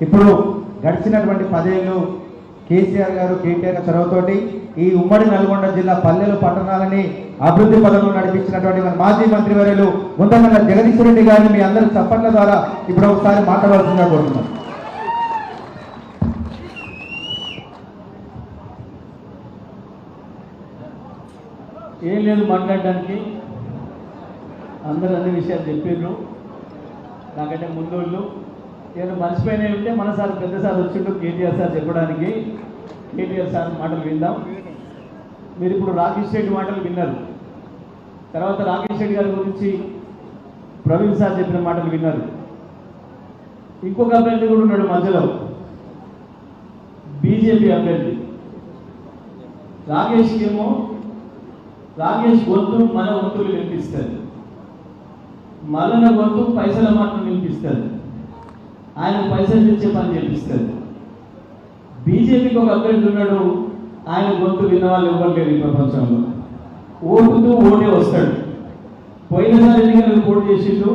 ఇప్పుడు గడిచినటువంటి పదేళ్ళు కేసీఆర్ గారు కేటీఆర్ చొరవతోటి ఈ ఉమ్మడి నల్గొండ జిల్లా పల్లెలు పట్టణాలని అభివృద్ధి పదంలో నడిపించినటువంటి మన మాజీ మంత్రివర్యులు ముందన్న జగదీశ్వర రెడ్డి గారిని మీ అందరి చప్పట్ల ద్వారా ఇప్పుడు ఒకసారి మాట్లాడాల్సిందిగా కోరుతున్నాను ఏం లేదు మాట్లాడడానికి. అందరూ అన్ని విషయాలు చెప్పారు నాకంటే ముందోళ్ళు నేను మర్చిపోయినవి ఉంటే మన సార్ పెద్ద సార్ వచ్చిండు కేటీఆర్ సార్ చెప్పడానికి. కేటీఆర్ సార్ మాటలు విందాం. మీరు ఇప్పుడు రాకేష్ రెడ్డి మాటలు విన్నారు. తర్వాత రాకేష్ రెడ్డి గారి గురించి ప్రవీణ్ సార్ చెప్పిన మాటలు విన్నారు. ఇంకొక అభ్యర్థి కూడా ఉన్నాడు మధ్యలో. బీజేపీ అభ్యర్థి. రాకేష్కి ఏమో రాకేష్ గొంతు మన గొంతులు వినిపిస్తారు. మలన గొంతు పైసల మాటలు వినిపిస్తారు. ఆయన పైసలు తెచ్చే పని చేపిస్తారు బీజేపీకి ఒక అభ్యర్థి ఉన్నాడు ఆయన గొంతు విన్నవాళ్ళు వాళ్ళు ఈ ప్రపంచంలో. ఓటుతూ ఓటే వస్తాడు. పోయినసారి ఎన్నికలు పోటీ చేసిండు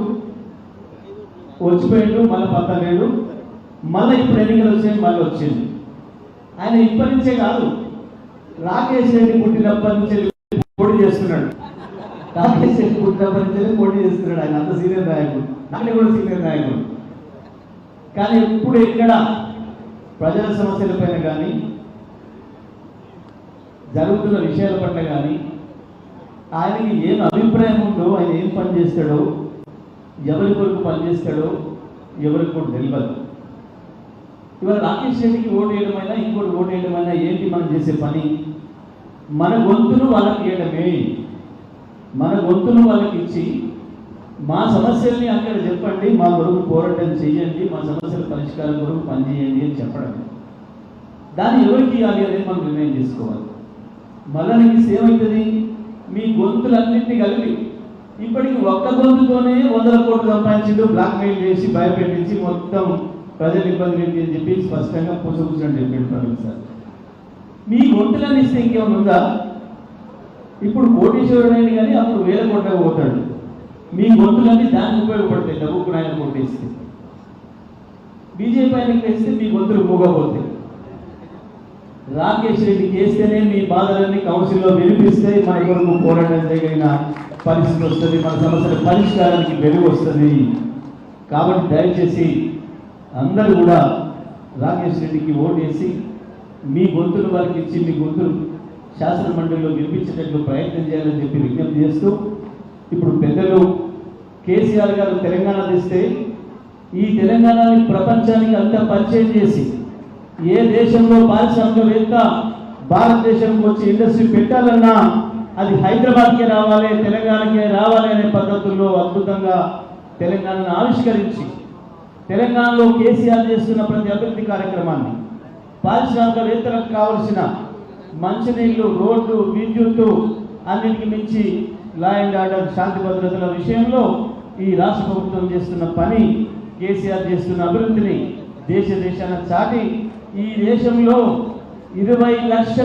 వచ్చిపోయిండు మళ్ళీ పత్తలేడు మళ్ళీ ఇప్పుడు ఎన్నికలు వచ్చాయి మళ్ళీ వచ్చింది ఆయన ఇప్పటి నుంచే కాదు రాకేష్ రెడ్డి పుట్టినప్పటి నుంచి పోటీ చేస్తున్నాడు. రాకేష్ రెడ్డి పుట్టినప్పటి నుంచి పోటీ చేస్తున్నాడు ఆయన అంత సీనియర్ నాయకుడు. నాకే కూడా సీనియర్ నాయకుడు. కానీ ఎప్పుడు ఎక్కడ ప్రజల సమస్యల పైన కానీ జరుగుతున్న విషయాల పట్ల కానీ ఆయనకి ఏం అభిప్రాయం ఉందో ఆయన ఏం పని చేస్తాడో ఎవరి కొరకు పనిచేస్తాడో ఎవరికి కూడా తెలియదు. ఇవాళ రాకేష్ రెడ్డికి ఓటు వేయడమైనా ఇంకోటి ఓటు వేయడమైనా ఏంటి మనం చేసే పని? మన గొంతును వాళ్ళకి ఇవ్వడమే మన గొంతును వాళ్ళకి ఇచ్చి మా సమస్యల్ని అక్కడ చెప్పండి మా కొరకు పోరాటం చేయండి మా సమస్యల పరిష్కారం కొరకు పనిచేయండి అని చెప్పడం. దాన్ని ఎవరికి ఇవ్వాలి అనేది మనం నిర్ణయం తీసుకోవాలి మళ్ళీ నీకు ఏమవుతుంది మీ గొంతులన్నింటినీ కలిపి ఇప్పటికి ఒక్క గొంతుతోనే వందల కోట్లు సంపాదించిండు బ్లాక్మెయిల్ చేసి భయపెట్టించి మొత్తం ప్రజలు ఇబ్బంది ఏంటి అని చెప్పి స్పష్టంగా పూసకూర్చొని చెప్పాడు సార్. మీ గొంతులన్నీ ఇస్తే ఇంకేమైనా ఉందా? ఇప్పుడు కోటీశ్వరుడు అయింది కానీ అప్పుడు వేల కోట్లకు పోతాడు. మీ గొంతులన్నీ దానికి ఉపయోగపడతాయి డబ్బుకు ఆయన కొట్టేస్తే. బీజేపీ ఆయనకి వేస్తే మీ గొంతులు మూగపోతాయి. రాకేష్ రెడ్డికి వేస్తేనే మీ బాధలన్నీ కౌన్సిల్లో వినిపిస్తే మన కొరకు పోరాటం చేయగలిగిన పరిస్థితి వస్తుంది మన సమస్యల పరిష్కారానికి వెలుగు వస్తుంది. కాబట్టి దయచేసి అందరూ కూడా రాకేష్ రెడ్డికి ఓటేసి మీ గొంతులు వారికి ఇచ్చి మీ గొంతులు శాసన మండలిలో వినిపించేటట్లు ప్రయత్నం చేయాలని చెప్పి విజ్ఞప్తి చేస్తూ ఇప్పుడు పెద్దలు కేసీఆర్ గారు తెలంగాణ తెస్తే ఈ తెలంగాణని ప్రపంచానికి అంతా పరిచయం చేసి ఏ దేశంలో పారిశ్రామికవేత్త భారతదేశంకి వచ్చి ఇండస్ట్రీ పెట్టాలన్నా అది హైదరాబాద్కే రావాలి తెలంగాణకే రావాలి అనే పద్ధతుల్లో అద్భుతంగా తెలంగాణను ఆవిష్కరించి తెలంగాణలో కేసీఆర్ చేస్తున్న ప్రతి అభివృద్ధి కార్యక్రమాన్ని పారిశ్రామికవేత్తలకు కావలసిన మంచినీళ్ళు రోడ్డు విద్యుత్తు అన్నిటికి మించి లా అండ్ ఆర్డర్ శాంతి భద్రతల విషయంలో ఈ రాష్ట్ర ప్రభుత్వం చేస్తున్న పని కేసీఆర్ చేస్తున్న అభివృద్ధిని దేశ దేశాన చాటి ఈ దేశంలో ఇరవై లక్షల